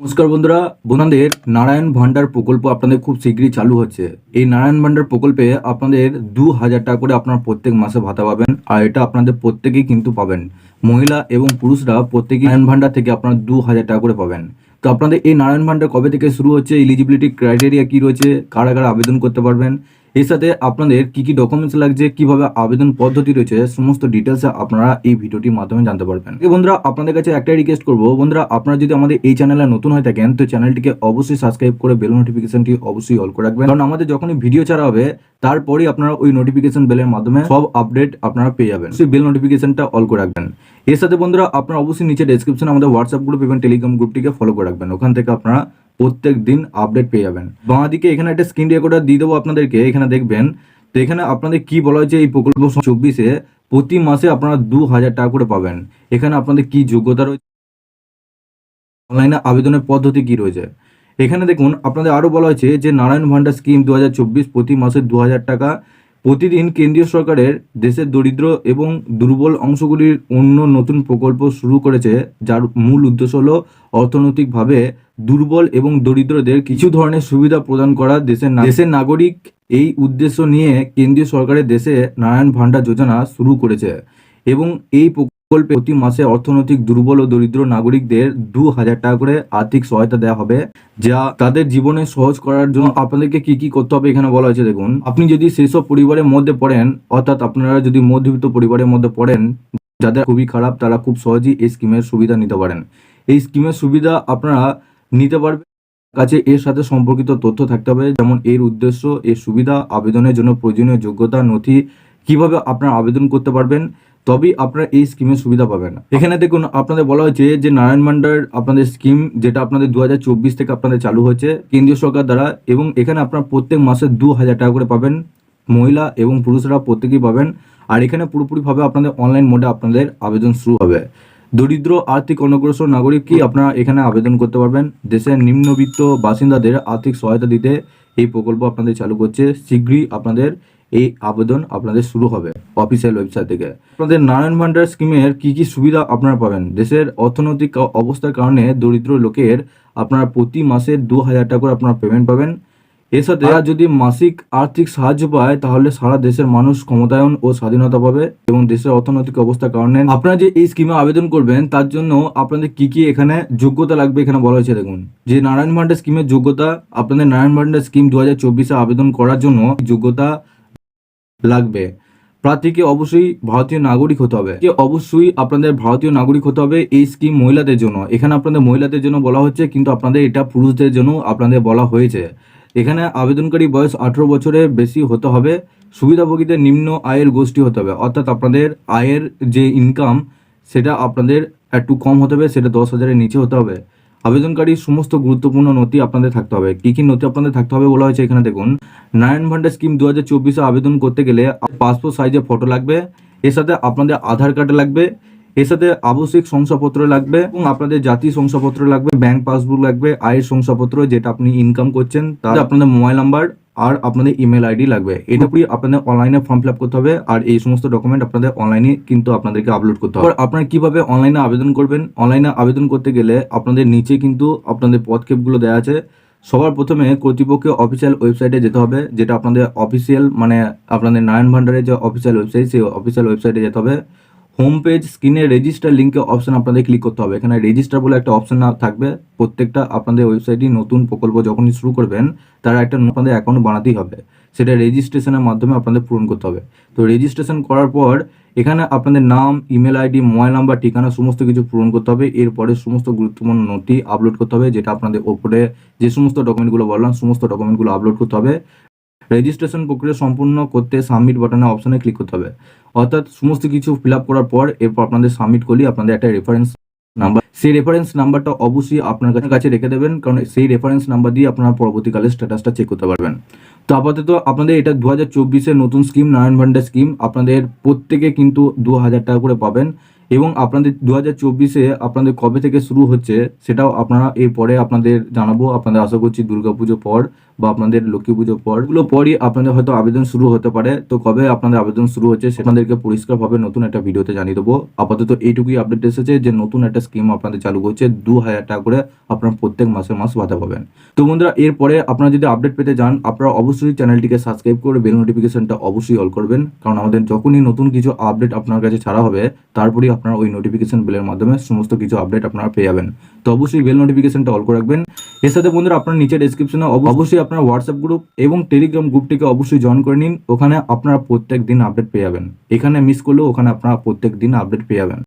নমস্কার বন্ধুরা বোনাদের নারায়ণ ভান্ডার প্রকল্প আপনাদের খুব শীঘ্রই চালু হচ্ছে। এই নারায়ণ ভান্ডার প্রকল্পে আপনাদের দু হাজার টাকা করে আপনার প্রত্যেক মাসে ভাতা পাবেন, আর এটা আপনাদের প্রত্যেকেই কিন্তু পাবেন। মহিলা এবং পুরুষরা প্রত্যেকেই নারায়ণ ভান্ডার থেকে আপনার দু হাজার টাকা করে পাবেন। তো আপনাদের এই নারায়ণ ভান্ডার কবে থেকে শুরু হচ্ছে এলিজিবিলিটি ক্রাইটেরিয়া কী রয়েছে, কারা কারা আবেদন করতে পারবেন এর সাথে আপনাদের কি কি ডকুমেন্টস লাগছে, কীভাবে আবেদন পদ্ধতি রয়েছে, সমস্ত ডিটেলস আপনারা এই ভিডিওটির মাধ্যমে জানতে পারবেন। বন্ধুরা, আপনাদের কাছে একটাই রিকোয়েস্ট করব। বন্ধুরা, আপনারা যদি আমাদের এই চ্যানেলে নতুন হয়ে থাকেন, তো চ্যানেলটিকে অবশ্যই সাবস্ক্রাইব করে বেল নোটিফিকেশনটি অবশ্যই অল করে রাখবেন। কারণ আমাদের যখনই ভিডিও ছাড়া হবে, তারপরেই আপনারা ওই নোটিফিকেশন বেলের মাধ্যমে সব আপডেট আপনারা পেয়ে যাবেন। সেই বেল নোটিফিকেশনটা অল করে রাখবেন। এর সাথে বন্ধুরা, আপনারা অবশ্যই নিচে ডেসক্রিপশনে আমাদের হোয়াটসঅ্যাপ গ্রুপ এবং টেলিগ্রাম গ্রুপটিকে ফলো করে রাখবেন। ওখান থেকে আপনারা প্রত্যেক দিন আপডেট পেয়ে যাবেন। বাঁদিকে এখানে একটা স্ক্রিন রেকর্ডার দিয়ে দেবো আপনাদেরকে, এখানে দেখবেন। তো এখানে আপনাদের কি বলা হয়েছে এই প্রকল্প চব্বিশে, প্রতি মাসে আপনারা দু হাজার টাকা করে পাবেন। এখানে আপনাদের কি যোগ্যতা রয়েছে অনলাইনে আবেদনের পদ্ধতি কি রয়েছে? এখানে দেখুন, আপনাদের আরও বলা হয়েছে যে নারায়ণ ভান্ডার স্কিম দু হাজার চব্বিশ প্রতি মাসে দু হাজার টাকা প্রতিদিন কেন্দ্রীয় সরকারের দেশের দরিদ্র এবং দুর্বল অংশগুলির অন্য নতুন প্রকল্প শুরু করেছে, যার মূল উদ্দেশ্য হল অর্থনৈতিকভাবে দুর্বল এবং দরিদ্রদের কিছু ধরনের সুবিধা প্রদান করা দেশের দেশের নাগরিক। এই উদ্দেশ্য নিয়ে কেন্দ্রীয় সরকারের দেশে নারায়ণ ভান্ডার যোজনা শুরু করেছে এবং এই প্রকল্পে প্রতি মাসে অর্থনৈতিক দুর্বল ও দরিদ্র নাগরিকদের দু হাজার টাকা করে আর্থিক সহায়তা দেওয়া হবে, যা তাদের জীবনে সহজ করার জন্য আপনাদেরকে কি কি করতে হবে এখানে বলা হয়েছে দেখুন। আপনি যদি সেসব পরিবারের মধ্যে পড়েন, অর্থাৎ আপনারা যদি মধ্যবিত্ত পরিবারের মধ্যে পড়েন, যাদের খুবই খারাপ, তারা খুব সহজেই এই স্কিমের সুবিধা নিতে পারেন। এই স্কিমের সুবিধা আপনারা নিতে পারবেন। কাছে এর সাথে সম্পর্কিত তথ্য থাকতে হবে, যেমন এর উদ্দেশ্য, এর সুবিধা, আবেদনের জন্য প্রয়োজনীয় যোগ্যতা, নথি, কীভাবে আপনারা আবেদন করতে পারবেন তবেই আপনারা এই স্কিমের সুবিধা পাবেন এখানে দেখুন, আপনাদের বলা হয়েছে যে নারায়ণ ভান্ডার আপনাদের স্কিম যেটা আপনাদের দু হাজার চব্বিশ থেকে আপনাদের চালু হয়েছে, কেন্দ্রীয় সরকার দ্বারা, এবং এখানে আপনারা প্রত্যেক মাসে দু হাজার টাকা করে পাবেন। মহিলা এবং পুরুষরা প্রত্যেকেই পাবেন। আর এখানে পুরোপুরিভাবে আপনাদের অনলাইন মোডে আপনাদের আবেদন শুরু হবে। দরিদ্র, আর্থিক অনগ্রসর নাগরিককেই আপনারা এখানে আবেদন করতে পারবেন। দেশের নিম্নবিত্ত বাসিন্দাদের আর্থিক সহায়তা দিতে এই প্রকল্প আপনাদের চালু করছে। শীঘ্রই আপনাদের এই আবেদন আপনাদের শুরু হবে অফিসিয়াল ওয়েবসাইট থেকে। আপনাদের নারায়ণ ভান্ডার স্কিমের কি কি সুবিধা আপনারা পাবেন? দেশের অর্থনৈতিক অবস্থার কারণে দরিদ্র লোকের আপনারা প্রতি মাসে দু হাজার টাকা করে আপনারা পেমেন্ট পাবেন। এর সাথে তারা যদি মাসিক আর্থিক সাহায্য পায় তাহলে সারা দেশের মানুষ ক্ষমতায়ন ও স্বাধীনতা পাবে এবং দেশের অর্থনৈতিক অবস্থার কারণে আপনারা যে এই স্কিমে আবেদন করবেন তার জন্য আপনাদের কি কি এখানে যোগ্যতা লাগবে এখানে বলা হয়েছে দেখুন। যে নারায়ণ ভান্ডার স্কিমের যোগ্যতা আপনাদের নারায়ণ ভান্ডার স্কিম দু হাজার চব্বিশে আবেদন করার জন্য যোগ্যতা লাগবে। প্রার্থীকে অবশ্যই ভারতীয় নাগরিক হতে হবে। যে অবশ্যই আপনাদের ভারতীয় নাগরিক হতে হবে এই স্কিম মহিলাদের জন্য। এখানে আপনাদের মহিলাদের জন্য বলা হচ্ছে, কিন্তু আপনাদের এটা পুরুষদের জন্য আপনাদের বলা হয়েছে। এখানে আবেদনকারী বয়স আঠেরো বছরের বেশি হতে হবে। সুবিধাভোগীদের নিম্ন আয়ের গোষ্ঠী হতে হবে। অর্থাৎ আপনাদের আয়ের যে ইনকাম সেটা আপনাদের একটু কম হতে হবে, সেটা দশ হাজারের নিচে হতে হবে। আবেদনকারীর সমস্ত গুরুত্বপূর্ণ নথি আপনাদের থাকতে হবে। কি কি নথি আপনাদের থাকতে হবে বলা হয়েছে এখানে দেখুন। নারায়ণ ভান্ডার স্কিম দু হাজার চব্বিশে আবেদন করতে গেলে পাসপোর্ট সাইজে ফটো লাগবে, এর সাথে আপনাদের আধার কার্ড লাগবে, এর সাথে আবশ্যিক শংসাপত্র লাগবে এবং আপনাদের জাতি শংসাপত্র লাগবে, ব্যাংক পাসবুক লাগবে, আয়ের শংসাপত্র যেটা আপনি ইনকাম করছেন, তার আপনাদের মোবাইল নাম্বার আর আপনাদের ইমেল আইডি লাগবে। এটা পুরো আপনাদের অনলাইনে ফর্ম ফিল করতে হবে আর এই সমস্ত ডকুমেন্ট আপনাদের অনলাইনে কিন্তু আপনাদেরকে আপলোড করতে হবে। আপনারা কীভাবে অনলাইনে আবেদন করবেন? অনলাইনে আবেদন করতে গেলে আপনাদের নিচে কিন্তু আপনাদের পদক্ষেপগুলো দেওয়া আছে। সবার প্রথমে কর্তৃপক্ষের অফিসিয়াল ওয়েবসাইটে যেতে হবে, যেটা আপনাদের অফিসিয়াল মানে আপনাদের নারায়ণ ভান্ডারের যে অফিসিয়াল ওয়েবসাইট সেই অফিসিয়াল ওয়েবসাইটে যেতে হবে। হোম পেজ স্ক্রিনে রেজিস্টার লিঙ্কে অপশন আপনাদের ক্লিক করতে হবে। এখানে রেজিস্টার বলে একটা অপশন থাকবে। প্রত্যেকটা আপনাদের ওয়েবসাইটই নতুন প্রকল্প যখনই শুরু করবেন, তারা একটা আপনাদের অ্যাকাউন্ট বানাতেই হবে। সেটা রেজিস্ট্রেশনের মাধ্যমে আপনাদের পূরণ করতে হবে। তো রেজিস্ট্রেশন করার পর, এখানে আপনাদের নাম ইমেল আইডি মোবাইল নাম্বার ঠিকানা, সমস্ত কিছু পূরণ করতে হবে। এরপরে সমস্ত গুরুত্বপূর্ণ নথি আপলোড করতে হবে, যেটা আপনাদের ওপরে যে সমস্ত ডকুমেন্টগুলো বললাম, সমস্ত ডকুমেন্টগুলো আপলোড করতে হবে। রেজিস্ট্রেশন প্রক্রিয়া সম্পূর্ণ করতে সাবমিট বাটনের অপশনে ক্লিক করতে হবে। অর্থাৎ সমস্ত কিছু ফিল করার পর এরপর আপনাদের সাবমিট করলে আপনাদের একটা রেফারেন্স নাম্বার সেই রেফারেন্স নাম্বারটা অবশ্যই আপনার কাছে কাছে রেখে দেবেন, কারণ সেই রেফারেন্স নাম্বার দিয়ে আপনারা পরবর্তীকালে স্ট্যাটাসটা চেক করতে পারবেন। তো আপাতত আপনাদের এটা দু হাজার নতুন স্কিম নারায়ণ ভান্ডার স্কিম আপনাদের প্রত্যেকে কিন্তু দু হাজার টাকা করে পাবেন। এবং আপনাদের দু হাজার চব্বিশে আপনাদের কবে থেকে শুরু হচ্ছে সেটাও আপনারা এরপরে আপনাদের জানাব। আপনাদের আশা করছি দুর্গা দুর্গাপুজো পর বা আপনাদের লক্ষ্মী পুজো পর। এগুলো পরই আপনাদের হয়তো আবেদন শুরু হতে পারে। তো কবে আপনাদের আবেদন শুরু হচ্ছে সেটাদেরকে পরিষ্কারভাবে নতুন একটা ভিডিওতে জানিয়ে দেবো। আপাতত এইটুকুই আপডেট এসেছে যে নতুন একটা স্কিম আপনাদের চালু করছে। দু হাজার টাকা করে আপনারা প্রত্যেক মাসে মাস ভাতা পাবেন। তো বন্ধুরা, এরপরে আপনারা যদি আপডেট পেতে যান আপনারা অবশ্যই চ্যানেলটিকে সাবস্ক্রাইব করে বেল নোটিফিকেশনটা অবশ্যই অল করবেন। কারণ আমাদের যখনই নতুন কিছু আপডেট আপনার কাছে ছাড়া হবে, তারপরেই আপনারা ওই নোটিফিকেশন বেলের মাধ্যমে সমস্ত কিছু আপডেট আপনারা পেয়ে যাবেন। তো অবশ্যই বেল নোটিফিকেশনটা অল করে রাখবেন। এর সাথে বন্ধুরা আপনার নিচে ডেসক্রিপশনে অবশ্যই আপনার হোয়াটসঅ্যাপ গ্রুপ এবং টেলিগ্রাম গ্রুপটিকে অবশ্যই জয়েন করে নিন। ওখানে আপনারা প্রত্যেক দিন আপডেট পেয়ে যাবেন। এখানে মিস করলেও ওখানে আপনারা প্রত্যেক দিন আপডেট পেয়ে যাবেন।